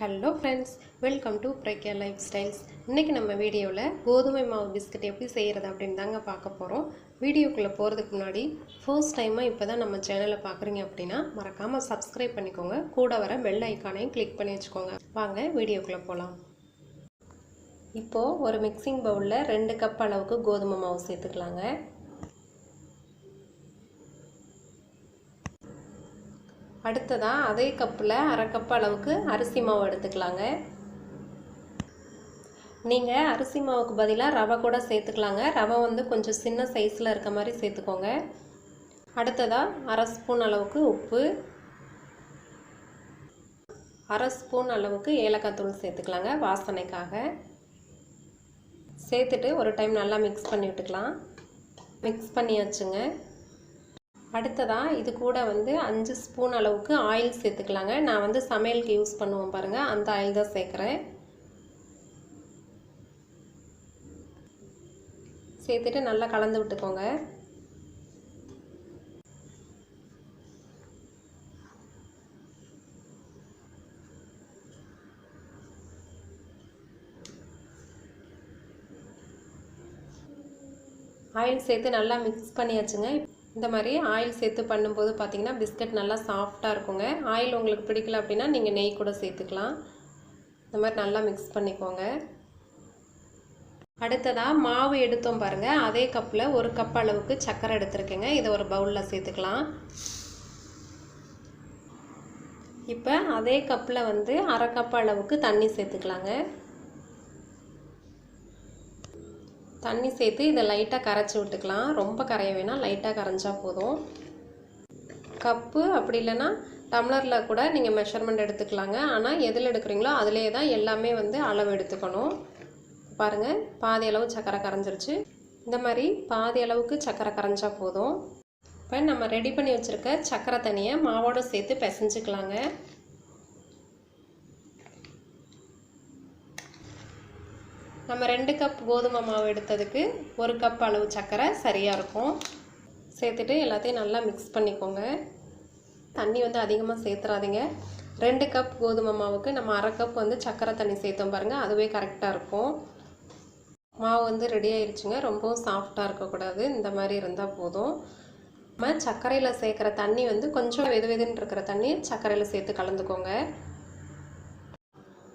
Hello friends welcome to Pragya lifestyles இன்றைக்கி நம்ம வீடியோவில் கோதுமை மாவு பிஸ்கட் எப்படி செய்கிறது அப்படின்னு தாங்க பார்க்க போகிறோம் வீடியோக்குள்ளே போகிறதுக்கு முன்னாடி ஃபர்ஸ்ட் டைமாக இப்போ தான் நம்ம சேனலை பார்க்குறீங்க அப்படின்னா மறக்காமல் சப்ஸ்கிரைப் பண்ணிக்கோங்க. கூட வர பெல் ஐக்கானையும் கிளிக் பண்ணி வச்சுக்கோங்க. வாங்க வீடியோக்குள்ளே போகலாம் இப்போது ஒரு மிக்சிங் பவுலில் ரெண்டு கப் அளவுக்கு கோதுமை மாவு சேர்த்துக்கலாங்க. அடுத்ததாக அதே கப்பில் அரை கப் அளவுக்கு அரிசி மாவு எடுத்துக்கலாங்க. நீங்கள் அரிசி மாவுக்கு பதிலாக ரவை கூட சேர்த்துக்கலாங்க. ரவை வந்து கொஞ்சம் சின்ன சைஸில் இருக்க மாதிரி சேர்த்துக்கோங்க. அடுத்ததாக அரை ஸ்பூன் அளவுக்கு உப்பு. அரை ஸ்பூன் அளவுக்கு ஏலக்காய் தூள் சேர்த்துக்கலாங்க வாசனைக்காக. சேர்த்துட்டு ஒரு டைம் நல்லா மிக்ஸ் பண்ணி விட்டுக்கலாம். மிக்ஸ் பண்ணியாச்சுங்க. அடுத்ததாக இது கூட வந்து அஞ்சு ஸ்பூன் அளவுக்கு ஆயில் சேர்த்துக்கலாங்க. நான் வந்து சமையலுக்கு யூஸ் பண்ணுவோம் பாருங்கள் அந்த ஆயில் தான் சேர்க்குறேன். சேர்த்துட்டு நல்லா கலந்து விட்டுக்கோங்க. ஆயில் சேர்த்து நல்லா மிக்ஸ் பண்ணியாச்சுங்க. இந்த மாதிரி ஆயில் சேர்த்து பண்ணும்போது பார்த்தீங்கன்னா பிஸ்கட் நல்லா சாஃப்டாக இருக்குங்க. ஆயில் உங்களுக்கு பிடிக்கல அப்படின்னா நீங்கள் நெய் கூட சேர்த்துக்கலாம். இந்த மாதிரி நல்லா மிக்ஸ் பண்ணிக்கோங்க. அடுத்ததாக மாவு எடுத்தோம் பாருங்கள் அதே கப்பில் ஒரு கப் அளவுக்கு சர்க்கரை எடுத்துருக்கேங்க. இதை ஒரு பவுலில் சேர்த்துக்கலாம். இப்போ அதே கப்பில் வந்து அரை கப் அளவுக்கு தண்ணி சேர்த்துக்கலாங்க. தண்ணி சேர்த்து இதை லைட்டாக கரைச்சி விட்டுக்கலாம். ரொம்ப கரைய வேணாம். லைட்டாக கரைஞ்சா போதும். கப்பு அப்படி இல்லைன்னா டம்ளரில் கூட நீங்கள் மெஷர்மெண்ட் எடுத்துக்கலாங்க. ஆனால் எதில் எடுக்கிறீங்களோ அதிலே தான் எல்லாமே வந்து அளவு எடுத்துக்கணும். பாருங்கள் பாதி அளவு சக்கரை கரைஞ்சிருச்சு. இந்த மாதிரி பாதி அளவுக்கு சக்கரை கரைஞ்சா போதும். இப்போ நம்ம ரெடி பண்ணி வச்சுருக்க சக்கரை தண்ணியை மாவோடு சேர்த்து பிசைஞ்சிக்கலாங்க. நம்ம ரெண்டு கப் கோதுமை மாவு எடுத்ததுக்கு ஒரு கப் அளவு சர்க்கரை சரியாக இருக்கும். சேர்த்துட்டு எல்லாத்தையும் நல்லா மிக்ஸ் பண்ணிக்கோங்க. தண்ணி வந்து அதிகமாக சேர்த்துறாதீங்க. ரெண்டு கப் கோதுமை மாவுக்கு நம்ம அரை கப் வந்து சர்க்கரை தண்ணி சேர்த்தோம் பாருங்கள் அதுவே கரெக்டாக இருக்கும். மாவு வந்து ரெடி ஆயிடுச்சுங்க ரொம்பவும் சாஃப்டாக இருக்கக்கூடாது. இந்த மாதிரி இருந்தால் போதும். நம்ம சர்க்கரையில் சேர்க்குற தண்ணி வந்து கொஞ்சம் வெது வெதுன்னு இருக்கிற தண்ணி சர்க்கரையில் சேர்த்து கலந்துக்கோங்க.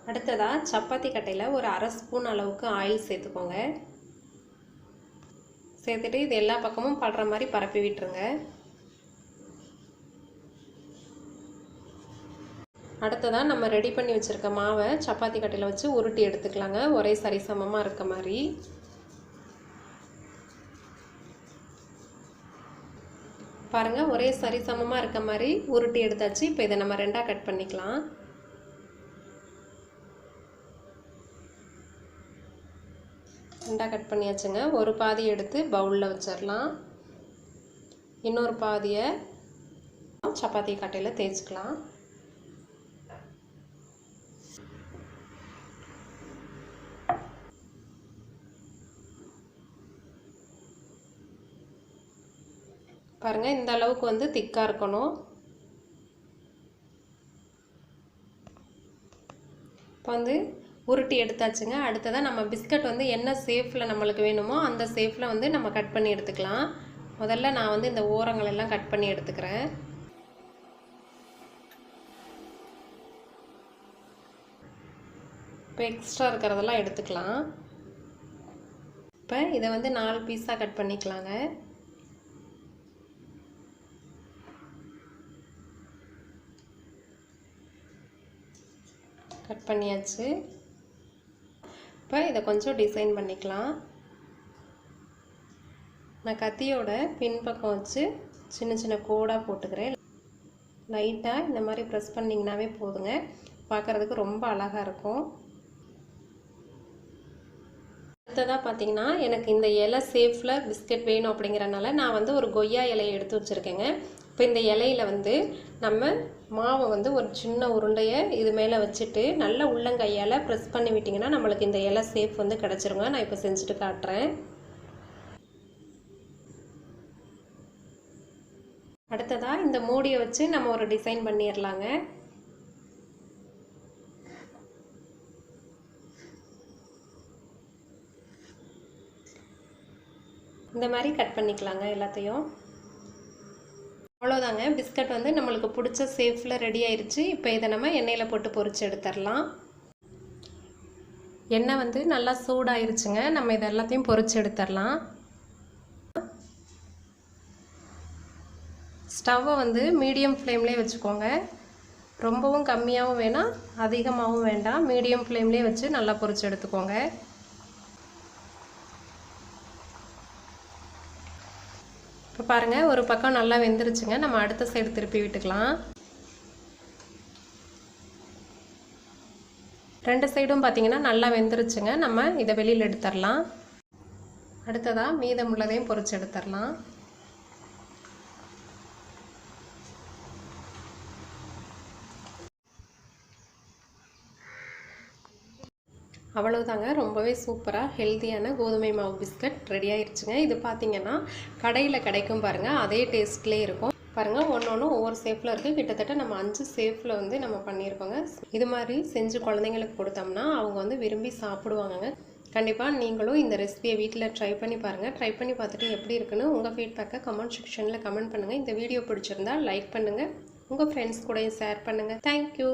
அடுத்ததாக சப்பாத்தி கட்டையில் ஒரு அரை ஸ்பூன் அளவுக்கு ஆயில் சேர்த்துக்கோங்க. சேர்த்துட்டு இது எல்லா பக்கமும் படுற மாதிரி பரப்பி விட்டுருங்க. அடுத்ததாக நம்ம ரெடி பண்ணி வச்சுருக்க மாவை சப்பாத்தி கட்டையில் வச்சு உருட்டி எடுத்துக்கலாங்க. ஒரே சரிசமமாக இருக்க மாதிரி. பாருங்கள் ஒரே சரிசமமாக இருக்க மாதிரி உருட்டி எடுத்தாச்சு. இப்போ இதை நம்ம ரெண்டாக கட் பண்ணிக்கலாம். ரெண்டாக கட் பண்ணியாச்சுங்க. ஒரு பாதி எடுத்து பவுலில் வச்சிடலாம் இன்னொரு பாதியை சப்பாத்தி கட்டையில் தேய்ச்சிக்கலாம். பாருங்கள் இந்த அளவுக்கு வந்து திக்காக இருக்கணும். இப்போ வந்து உருட்டி எடுத்தாச்சுங்க. அடுத்ததாக நம்ம பிஸ்கட் வந்து என்ன சேஃபில் நம்மளுக்கு வேணுமோ அந்த சேஃபில் வந்து நம்ம கட் பண்ணி எடுத்துக்கலாம். முதல்ல நான் வந்து இந்த ஓரங்கள் எல்லாம் கட் பண்ணி எடுத்துக்கிறேன். இப்போ எக்ஸ்ட்ரா இருக்கிறதெல்லாம் எடுத்துக்கலாம். இப்போ இதை வந்து நாலு பீஸாக கட் பண்ணிக்கலாங்க. கட் பண்ணியாச்சு. இப்போ இதை கொஞ்சம் டிசைன் பண்ணிக்கலாம். நான் கத்தியோட பின்பக்கம் வச்சு சின்ன சின்ன கோடாக போட்டுக்கிறேன். லைட்டாக இந்த மாதிரி ப்ரெஸ் பண்ணிங்கனாவே போதுங்க. பார்க்குறதுக்கு ரொம்ப அழகாக இருக்கும். அடுத்ததாக பார்த்தீங்கன்னா எனக்கு இந்த இலை சேஃபில் பிஸ்கட் வேணும் அப்படிங்கிறனால நான் வந்து ஒரு கொய்யா இலையை எடுத்து வச்சுருக்கேங்க. இப்போ இந்த இலையில வந்து நம்ம மாவை வந்து ஒரு சின்ன உருண்டையை இது மேலே வச்சுட்டு நல்ல உள்ளங்கையால் ப்ரெஸ் பண்ணி விட்டிங்கன்னா நம்மளுக்கு இந்த இலை சேஃப் வந்து கிடச்சிருங்க. நான் இப்போ செஞ்சுட்டு காட்டுறேன். அடுத்ததாக இந்த மூடியை வச்சு நம்ம ஒரு டிசைன் பண்ணிடலாங்க இந்த மாதிரி கட் பண்ணிக்கலாங்க எல்லாத்தையும். அவ்வளோதாங்க பிஸ்கட் வந்து நம்மளுக்கு பிடிச்ச சேஃபில் ரெடி ஆயிடுச்சு இப்போ இதை நம்ம எண்ணெயில் போட்டு பொறிச்சு எடுத்துடலாம் எண்ணெய் வந்து நல்லா சூடாயிருச்சுங்க. நம்ம இது எல்லாத்தையும் பொறிச்சு எடுத்துடலாம் ஸ்டவ்வை வந்து மீடியம் ஃப்ளேம்லேயே வச்சுக்கோங்க. ரொம்பவும் கம்மியாகவும் வேணாம் அதிகமாகவும் வேண்டாம். மீடியம் ஃப்ளேம்லேயே வச்சு நல்லா பொரிச்சு எடுத்துக்கோங்க. பாருங்கள் ஒரு பக்கம் நல்லா வெந்துருச்சுங்க. நம்ம அடுத்த சைடு திருப்பி விட்டுக்கலாம். ரெண்டு சைடும் பார்த்தீங்கன்னா நல்லா வெந்துருச்சுங்க. நம்ம இதை வெளியில் எடுத்துடலாம் அடுத்ததாக மீதமுள்ளதையும் பொறிச்சு எடுத்துடலாம் அவ்வளவுதாங்க. ரொம்பவே சூப்பராக ஹெல்த்தியான கோதுமை மாவு பிஸ்கட் ரெடி ஆயிடுச்சுங்க இது பார்த்தீங்கன்னா கடையில் கிடைக்கும் பாருங்கள் அதே டேஸ்ட்லேயே இருக்கும். பாருங்கள் ஒன்று ஒன்று ஒவ்வொரு சேஃபில் இருக்குது கிட்டத்தட்ட நம்ம அஞ்சு சேஃபில் வந்து நம்ம பண்ணியிருக்கோங்க. இது மாதிரி செஞ்சு குழந்தைங்களுக்கு கொடுத்தோம்னா அவங்க வந்து விரும்பி சாப்பிடுவாங்கங்க. கண்டிப்பாக நீங்களும் இந்த ரெசிபியை வீட்டில் ட்ரை பண்ணி பாருங்கள் ட்ரை பண்ணி பார்த்துட்டு எப்படி இருக்குன்னு உங்கள் ஃபீட்பேக்கை கமெண்ட் செக்ஷனில் கமெண்ட் பண்ணுங்கள் இந்த வீடியோ பிடிச்சிருந்தா லைக் பண்ணுங்கள் உங்கள் ஃப்ரெண்ட்ஸ் கூடயும் ஷேர் பண்ணுங்கள் தேங்க்யூ